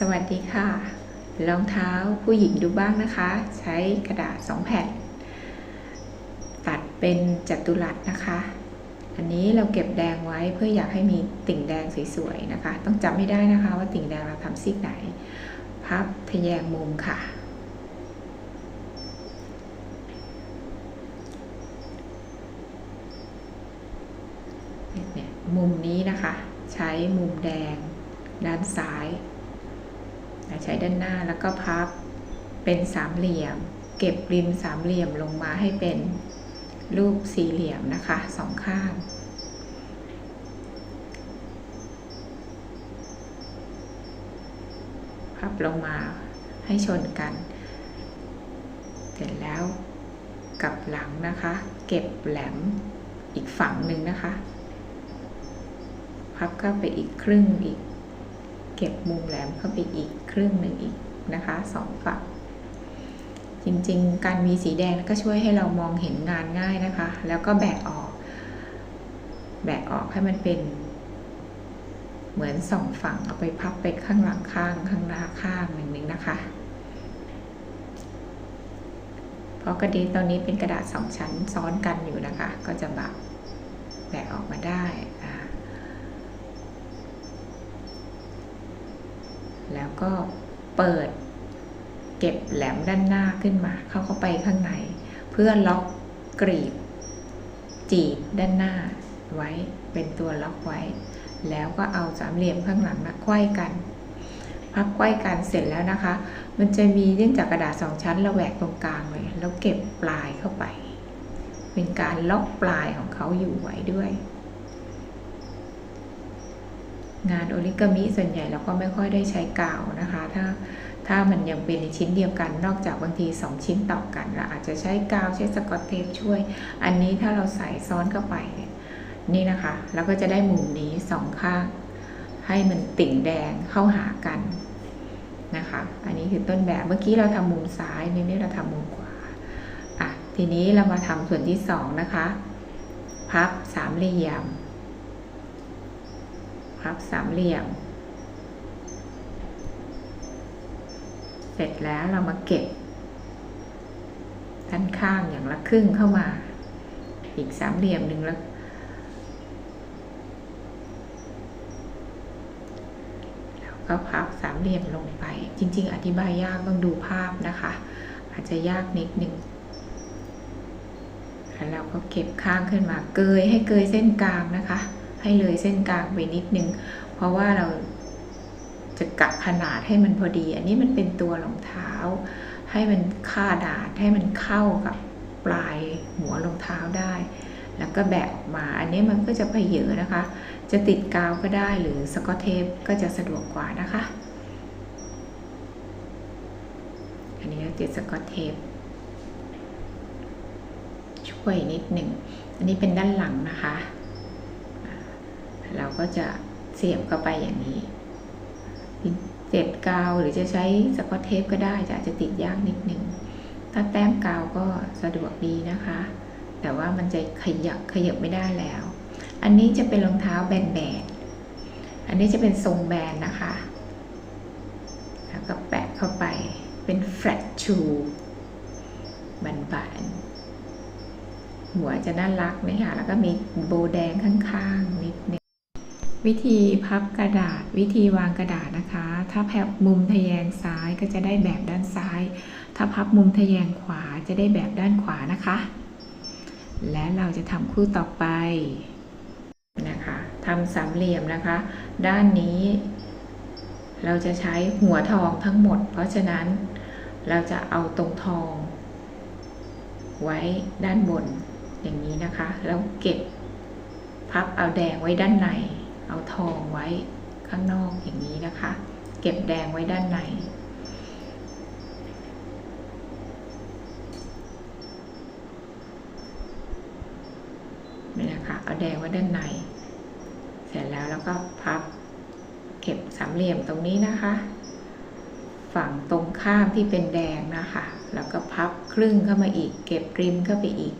สวัสดีค่ะรองเท้าผู้หญิงดูบ้างนะคะ ใช้กระดาษ2แผ่น ตัดเป็นจัตุรัสนะคะ อันนี้เราเก็บแดงไว้เพื่ออยากให้มีติ่งแดงสวยๆนะคะ ต้องจำไม่ได้นะคะว่าติ่งแดงเราทำซีกไหน พับทะแยงมุมค่ะเนี่ยมุมนี้นะคะ ใช้มุมแดงด้านซ้าย ใช้ด้านหน้าแล้วก็พับเป็นสามเหลี่ยม เก็บริมสามเหลี่ยมลงมาให้เป็นรูปสี่เหลี่ยมนะคะสองข้างพับลงมาให้ชนกัน เสร็จแล้วกลับหลังนะคะ เก็บแหลมอีกฝั่งหนึ่งนะคะ พับเข้าไปอีกครึ่งอีก เก็บมุมแหลมเข้าไปอีกครึ่งหนึ่งอีกนะคะสองฝั่งจริงๆ การมีสีแดงก็ช่วยให้เรามองเห็นงานง่ายนะคะ แล้วก็แบกออก แบกออกให้มันเป็น เหมือนสองฝั่งเอาไปพับไปข้างหลังข้างข้างหน้าข้างหนึ่งนึงนะคะเพราะกระดาษตอนนี้เป็นกระดาษสองชั้นซ้อนกันอยู่นะคะ ก็จะแบบแบกออกมาได้ แล้วก็เปิดเก็บแหลมด้านหน้าขึ้นมา เข้าเข้าไปข้างใน เพื่อล็อกกรีบ จีบด้านหน้าไว้เป็นตัวล็อกไว้ แล้วก็เอาสามเหลี่ยมข้างหลังนะไขว้กัน พับไขว้กันเสร็จแล้วนะคะ มันจะมีเนื่องจากกระดาษสองชั้นเราแหวกตรงกลางเลยแล้วเก็บปลายเข้าไป เป็นการล็อกปลายของเขาอยู่ไว้ด้วย งานโอริกามิส่วนใหญ่เราก็ไม่ค่อยได้ใช้กาวนะคะ ถ้าถ้ามันยังเป็นในชิ้นเดียวกัน นอกจากบางที 2 ชิ้นต่อกันเราอาจจะใช้กาวใช้สกอตเทปช่วย อันนี้ถ้าเราใส่ซ้อนเข้าไปเนี่ยนี่นะคะแล้วก็จะได้มุมนี้สองข้าง ให้มันติ่งแดงเข้าหากันนะคะ อันนี้คือต้นแบบเมื่อกี้เราทำมุมซ้ายนี่นี่เราทำมุมขวาอะทีนี้เรามาทำส่วนที่สองนะคะ พับสามเหลี่ยม พับสามเหลี่ยม เสร็จแล้วเรามาเก็บ ด้านข้างอย่างละครึ่งเข้ามา อีกสามเหลี่ยมหนึ่งแล้ว แล้วก็พับสามเหลี่ยมลงไป จริง ๆ อธิบายยากต้องดูภาพนะคะ อาจจะยากนิดนึงแล้วเราก็เก็บข้างขึ้นมา เกยให้เกยเส้นกลางนะคะ ให้เลยเส้นกลางไปนิดนึง เพราะว่าเราจะกะขนาดให้มันพอดี อันนี้มันเป็นตัวรองเท้า ให้มันค่าดาดให้มันเข้ากับปลายหัวรองเท้าได้ แล้วก็แบะออกมา อันนี้มันก็จะเพเยอะนะคะ จะติดกาวก็ได้หรือสกอตเทปก็จะสะดวกกว่านะคะ อันนี้ติดสกอตเทปช่วยนิดหนึ่ง อันนี้เป็นด้านหลังนะคะ เราก็จะเสียบเข้าไปอย่างนี้ เจ็ดกาวหรือจะใช้สกอตเทปก็ได้จะอาจจะติดยากนิดนึง ถ้าแต้มกาวก็สะดวกดีนะคะ แต่ว่ามันจะขยับขยับไม่ได้แล้ว อันนี้จะเป็นรองเท้าแบนๆอันนี้จะเป็นทรงแบนนะคะ แล้วก็แปะเข้าไปเป็นแฟลตชูบานๆหัวจะน่ารักนะคะแล้วก็มีโบแดงข้างๆนิดนึง วิธีพับกระดาษ วิธีวางกระดาษนะคะ ถ้าแพับมุมทะแยงซ้ายก็จะได้แบบด้านซ้าย ถ้าพับมุมทะแยงขวาจะได้แบบด้านขวานะคะ และเราจะทำคู่ต่อไปนะคะทำสามเหลี่ยมนะคะ ด้านนี้เราจะใช้หัวทองทั้งหมด เพราะฉะนั้นเราจะเอาตรงทอง ไว้ด้านบนอย่างนี้นะคะ แล้วเก็บพับเอาแดงไว้ด้านใน เอาทองไว้ข้างนอกอย่างนี้นะคะ เก็บแดงไว้ด้านใน นี่นะคะ เอาแดงไว้ด้านใน เสร็จแล้วแล้วก็พับ เก็บสามเหลี่ยมตรงนี้นะคะ ฝั่งตรงข้ามที่เป็นแดงนะคะ แล้วก็พับครึ่งเข้ามาอีก เก็บริมเข้าไปอีก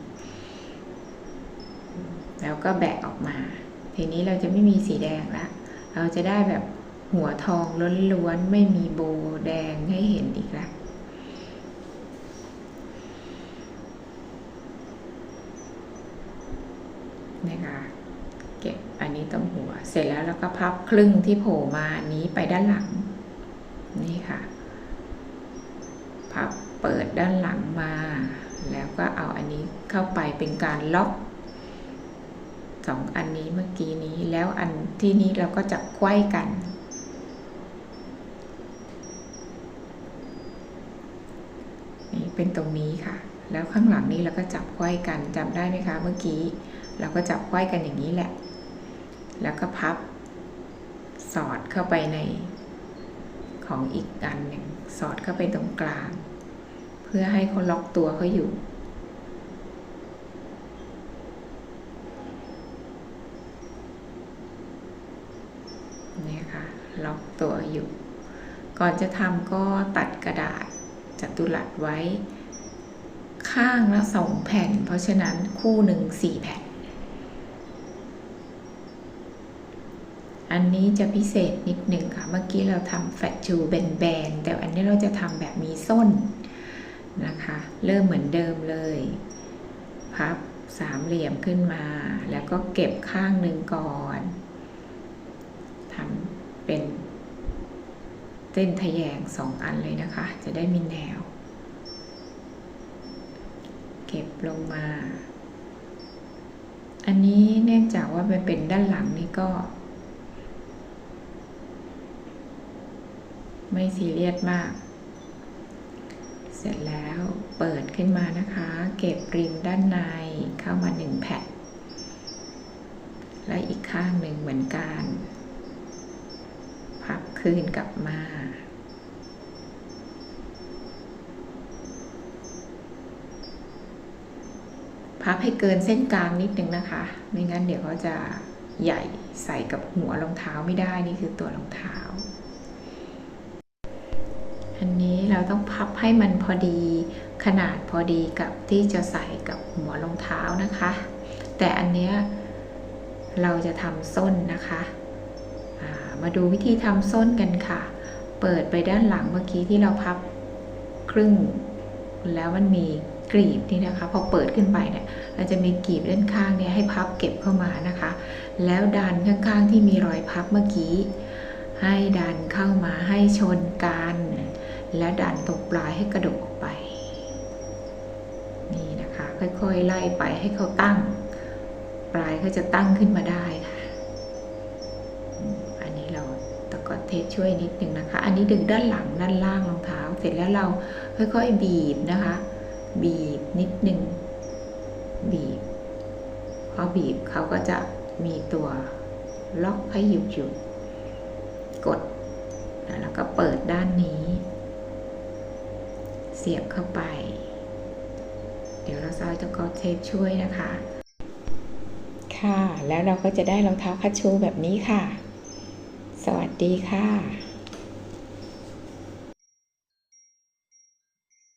แล้วก็แบะออกมา ทีนี้เราจะไม่มีสีแดงแล้วเราจะได้แบบหัวทองล้วนๆไม่มีโบแดงให้เห็นอีกแล้วนะคะเก็บอันนี้ตรงหัวเสร็จแล้วเราก็พับครึ่งที่โผล่มานี้ไปด้านหลัง นี่ค่ะ พับเปิดด้านหลังมา แล้วก็เอาอันนี้เข้าไปเป็นการล็อก สองอันนี้เมื่อกี้นี้แล้วอันที่นี้เราก็จะไขว้กัน นี่เป็นตรงนี้ค่ะ แล้วข้างหลังนี้เราก็จับไขว้กันจำได้ไหมคะ เมื่อกี้ เราก็จับไขว้กันอย่างนี้แหละ แล้วก็พับ สอดเข้าไปในของอีกอันหนึ่งสอดเข้าไปตรงกลาง เพื่อให้เขาล็อกตัวเขาอยู่ เคะล็อกตัวอยู่ ก่อนจะทำก็ตัดกระดาษจัตุรัสไว้ ข้างละสองแผ่น เพราะฉะนั้นคู่หนึ่งสี่แผ่น อันนี้จะพิเศษนิดหนึ่งค่ะ เมื่อกี้เราทำแฟตชูแบนๆแต่อันนี้เราจะทำแบบมีส้นนะคะ เริ่มเหมือนเดิมเลย พับสามเหลี่ยมขึ้นมา แล้วก็เก็บข้างหนึ่งก่อน เป็นเส้นทะแยงสองอันเลยนะคะ จะได้มีแนว เก็บลงมา อันนี้เนื่องจากว่ามันเป็นด้านหลังนี่ก็ ไม่ซีเรียสมาก เสร็จแล้วเปิดขึ้นมานะคะ เก็บริมด้านในเข้ามาหนึ่งแผ่นและอีกข้างหนึ่งเหมือนกัน คืนกลับมา พับให้เกินเส้นกลางนิดนึงนะคะ ไม่งั้นเดี๋ยวเขาจะใหญ่ใส่กับหัวรองเท้าไม่ได้นี่คือตัวรองเท้า อันนี้เราต้องพับให้มันพอดีขนาดพอดีกับที่จะใส่กับหัวรองเท้านะคะ แต่อันเนี้ยเราจะทำส้นนะคะ มาดูวิธีทำส้นกันค่ะ เปิดไปด้านหลังเมื่อกี้ที่เราพับครึ่ง แล้วมันมีกรีบนี่นะคะ พอเปิดขึ้นไปเนี่ยเราจะมีกรีบด้านข้างเนี่ยให้พับเก็บเข้ามานะคะ แล้วดันข้างๆที่มีรอยพับเมื่อกี้ ให้ดันเข้ามาให้ชนกัน แล้วดันตรงปลายให้กระดกออกไป นี่นะคะ ค่อยๆไล่ไปให้เขาตั้ง ปลายเขาจะตั้งขึ้นมาได้ เทปช่วยนิดหนึ่งนะคะ อันนี้ดึงด้านหลังด้านล่างรองเท้า เสร็จแล้วเราค่อยๆบีบนะคะ บีบนิดหนึ่งบีบพอบีบเขาก็จะมีตัวล็อกให้หยุดหยุดกด แล้วก็เปิดด้านนี้ เสียบเข้าไป เดี๋ยวเราซอยตะกอเทปช่วยนะคะ ค่ะ แล้วเราก็จะได้รองเท้าคัชชูแบบนี้ค่ะ ดีค่ะ